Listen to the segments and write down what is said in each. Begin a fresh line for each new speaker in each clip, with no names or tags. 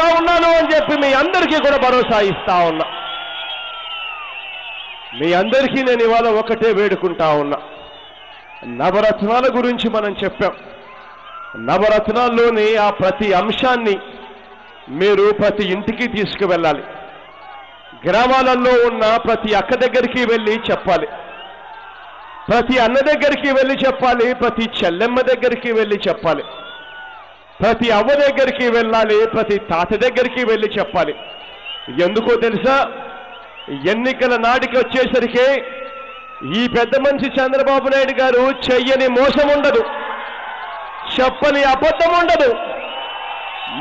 చేస్తా ఉన్నాను అని చెప్పి మీ అందరికీ కూడా భరోసా ఇస్తా ఉన్నా. మీ అందరికీ నేను ఇవాళ ఒకటే వేడుకుంటా ఉన్నా. నవరత్నాల గురించి మనం చెప్పాం. నవరత్నాల్లోని ఆ ప్రతి అంశాన్ని మీరు ప్రతి ఇంటికి తీసుకువెళ్ళాలి. గ్రామాలలో ఉన్న ప్రతి అక్క దగ్గరికి వెళ్ళి చెప్పాలి. ప్రతి అన్న దగ్గరికి వెళ్ళి చెప్పాలి ప్రతి చెల్లెమ్మ దగ్గరికి వెళ్ళి చెప్పాలి. ప్రతి అవ్వ దగ్గరికి వెళ్ళాలి ప్రతి తాత దగ్గరికి వెళ్ళి చెప్పాలి. ఎందుకో తెలుసా? ఎన్నికల నాటికి వచ్చేసరికి ఈ పెద్ద మనిషి చంద్రబాబు నాయుడు గారు చెయ్యని మోసం ఉండదు. చెప్పని అబద్ధం ఉండదు.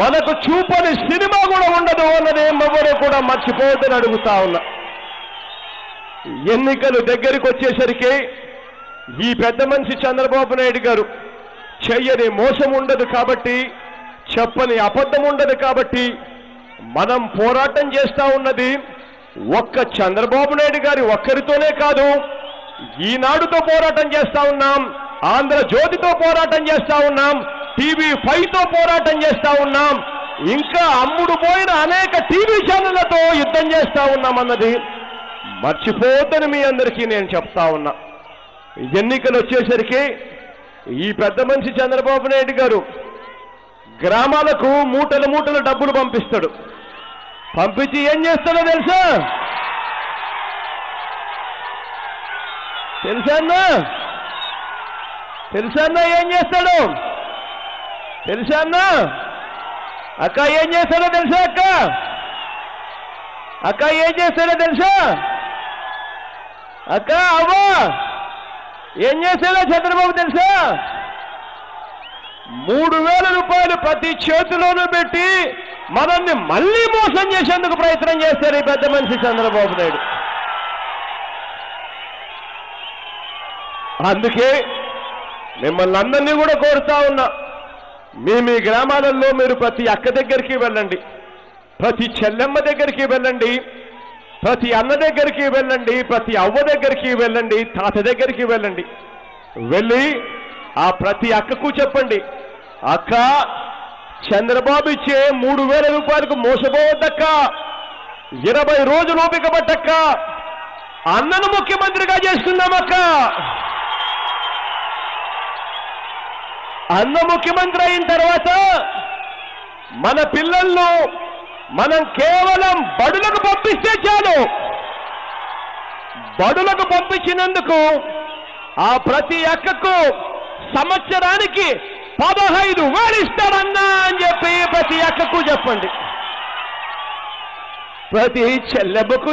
మనకు చూపని సినిమా కూడా ఉండదు అన్నది ఎవరు కూడా మర్చిపోవద్దని అడుగుతా ఉన్నా. ఎన్నికలు దగ్గరికి వచ్చేసరికి ఈ పెద్ద మనిషి చంద్రబాబు నాయుడు గారు చెయ్యని మోసం ఉండదు కాబట్టి చెప్పని అబద్ధం ఉండదు కాబట్టి మనం పోరాటం చేస్తా ఉన్నది ఒక్క చంద్రబాబు నాయుడు గారి ఒక్కరితోనే కాదు ఈనాడుతో పోరాటం చేస్తా ఉన్నాం ఆంధ్రజ్యోతితో పోరాటం చేస్తా ఉన్నాం టీవీ ఫైవ్తో పోరాటం చేస్తా ఉన్నాం ఇంకా అమ్ముడు పోయిన అనేక టీవీ ఛానళ్ళతో యుద్ధం చేస్తా ఉన్నామన్నది మర్చిపోద్దని మీ అందరికీ నేను చెప్తా ఉన్నా. ఎన్నికలు వచ్చేసరికి ఈ పెద్ద మనిషి చంద్రబాబు నాయుడు గారు గ్రామాలకు మూటలు మూటలు డబ్బులు పంపిస్తాడు. పంపించి ఏం చేస్తాడో తెలుసా? తెలుసా తెలుసాన్నా తెలుసా ఏం చేస్తాడు? తెలుసాన్నా అక్క ఏం చేస్తాడో తెలుసా అక్క? అక్క ఏం చేస్తాడో తెలుసా? అక్క అవ్వా! ఏం చేశాడో చంద్రబాబు తెలుసా? మూడు వేల రూపాయలు ప్రతి చేతిలోనూ పెట్టి మనల్ని మళ్ళీ మోసం చేసేందుకు ప్రయత్నం చేస్తారు ఈ పెద్ద మనిషి చంద్రబాబు నాయుడు. అందుకే మిమ్మల్ని అందరినీ కూడా కోరుతా ఉన్నా మీ మీ గ్రామాలలో మీరు ప్రతి అక్క దగ్గరికి వెళ్ళండి ప్రతి చెల్లెమ్మ దగ్గరికి వెళ్ళండి ప్రతి అన్న దగ్గరికి వెళ్ళండి ప్రతి అవ్వ దగ్గరికి వెళ్ళండి తాత దగ్గరికి వెళ్ళండి. వెళ్ళి ఆ ప్రతి అక్కకు చెప్పండి అక్క చంద్రబాబు ఇచ్చే మూడు వేల రూపాయలకు మోసపోవద్దక్క. ఇరవై రోజులు ఓపిక పట్టక్క అన్నను ముఖ్యమంత్రిగా చేసుకుందామక్క. అన్న ముఖ్యమంత్రి అయిన తర్వాత మన పిల్లల్లో మనం కేవలం బడు బడులకు పంపించినందుకు ఆ ప్రతి అక్కకు సంవత్సరానికి పదహైదు వేలు ఇస్తాడన్నా అని చెప్పి ప్రతి అక్కకు చెప్పండి. ప్రతి చెల్లెమ్మకు